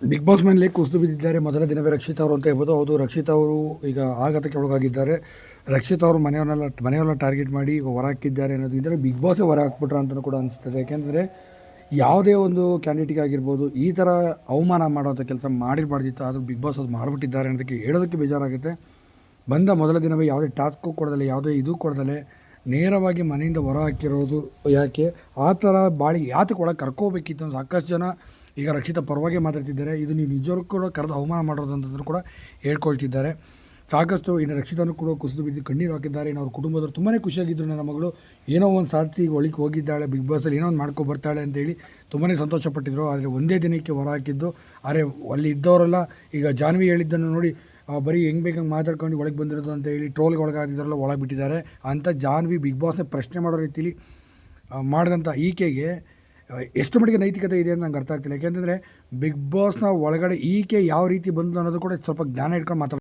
Big boss ಮನೇಲಿ ಕುಸಿದು ಬಿದ್ದಿದ್ದಾರೆ. ಮೊದಲ ದಿನವೇ ರಕ್ಷಿತ್ ಅವರು ಅಂತ ಹೇಳ್ಬೋದು. ಹೌದು, ರಕ್ಷಿತ್ ಅವರು ಈಗ ಆಘಾತಕ್ಕೆ ಒಳಗಾಗಿದ್ದಾರೆ. ರಕ್ಷಿತ್ ಅವರು ಮನೆಯವನ್ನೆಲ್ಲ ಮನೆಯವರೆಲ್ಲ ಟಾರ್ಗೆಟ್ ಮಾಡಿ ಈಗ ಹೊರ ಹಾಕಿದ್ದಾರೆ ಅನ್ನೋದ್ರಿಂದ ಬಿಗ್ ಬಾಸೇ ಹೊರ ಹಾಕ್ಬಿಟ್ರ ಅಂತಲೂ ಕೂಡ ಅನಿಸ್ತದೆ ಯಾಕೆಂದರೆ ಯಾವುದೇ ಒಂದು ಕ್ಯಾಂಡಿಡೇಟಿಗೆ ಆಗಿರ್ಬೋದು, ಈ ಥರ ಅವಮಾನ ಮಾಡುವಂಥ ಕೆಲಸ ಮಾಡಿರಬಾರ್ದಿತ್ತು. ಆದರೂ ಬಿಗ್ ಬಾಸ್ ಅದು ಮಾಡಿಬಿಟ್ಟಿದ್ದಾರೆ ಅನ್ನೋದಕ್ಕೆ ಹೇಳೋದಕ್ಕೆ ಬೇಜಾರಾಗುತ್ತೆ. ಬಂದ ಮೊದಲ ದಿನವೇ ಯಾವುದೇ ಟಾಸ್ಕು ಕೊಡದಲೆ, ಯಾವುದೇ ಇದು ಕೊಡದಲೆ ನೇರವಾಗಿ ಮನೆಯಿಂದ ಹೊರ ಹಾಕಿರೋದು ಯಾಕೆ? ಆ ಥರ ಬಾಳಿ, ಯಾತಕ್ಕೆ ಒಳಗೆ ಕರ್ಕೋಬೇಕಿತ್ತು ಸಾಕಷ್ಟು ಜನ ಈಗ ರಕ್ಷಿತ ಪರವಾಗಿ ಮಾತಾಡ್ತಿದ್ದಾರೆ. ಇದು ನೀವು ನಿಜವೂ ಕೂಡ ಕರೆದು ಅವಮಾನ ಮಾಡೋದು ಅಂತಂದ್ರೂ ಕೂಡ ಹೇಳ್ಕೊಳ್ತಿದ್ದಾರೆ. ಸಾಕಷ್ಟು ಇನ್ನು ರಕ್ಷಿತನೂ ಕೂಡ ಕುಸಿದು ಬಿದ್ದು ಕಣ್ಣೀರು ಹಾಕಿದ್ದಾರೆ. ಇನ್ನು ಅವ್ರ ಕುಟುಂಬದವ್ರು ತುಂಬಾ ಖುಷಿಯಾಗಿದ್ದರು ನನ್ನ ಮಗಳು ಏನೋ ಒಂದು ಸಾಧಿಸಿ ಒಳಗೆ ಹೋಗಿದ್ದಾಳೆ, ಬಿಗ್ ಬಾಸಲ್ಲಿ ಏನೋ ಒಂದು ಮಾಡ್ಕೊ ಬರ್ತಾಳೆ ಅಂತೇಳಿ ತುಂಬಾ ಸಂತೋಷಪಟ್ಟಿದ್ರು. ಆದರೆ ಒಂದೇ ದಿನಕ್ಕೆ ಹೊರ ಹಾಕಿದ್ದು. ಆದರೆ ಅಲ್ಲಿ ಇದ್ದವರೆಲ್ಲ ಈಗ ಜಾನ್ವಿ ಹೇಳಿದ್ದನ್ನು ನೋಡಿ ಬರೀ ಹೆಂಗೆ ಬೇಕಂಗೆ ಮಾತಾಡ್ಕೊಂಡು ಒಳಗೆ ಬಂದಿರೋದು ಅಂತ ಹೇಳಿ ಟ್ರೋಲ್ಗೆ ಒಳಗಾಗಿದ್ದಾರಲ್ಲ, ಒಳಗೆ ಬಿಟ್ಟಿದ್ದಾರೆ. ಅಂತ ಜಾನ್ವಿ ಬಿಗ್ ಬಾಸ್ನ ಪ್ರಶ್ನೆ ಮಾಡೋ ರೀತಿಲಿ ಮಾಡಿದಂಥ ಈಕೆಗೆ ಎಷ್ಟು ಮಟ್ಟಿಗೆ ನೈತಿಕತೆ ಇದೆ ಅಂತ ನಂಗೆ ಅರ್ಥ ಆಗ್ತಿಲ್ಲ. ಯಾಕೆಂತಂದರೆ ಬಿಗ್ ಬಾಸ್ನ ಒಳಗಡೆ ಈಕೆ ಯಾವ ರೀತಿ ಬಂದು ಅನ್ನೋದು ಕೂಡ ಸ್ವಲ್ಪ ಜ್ಞಾನ ಇಟ್ಕೊಂಡು ಮಾತಾಡ್ತಾರೆ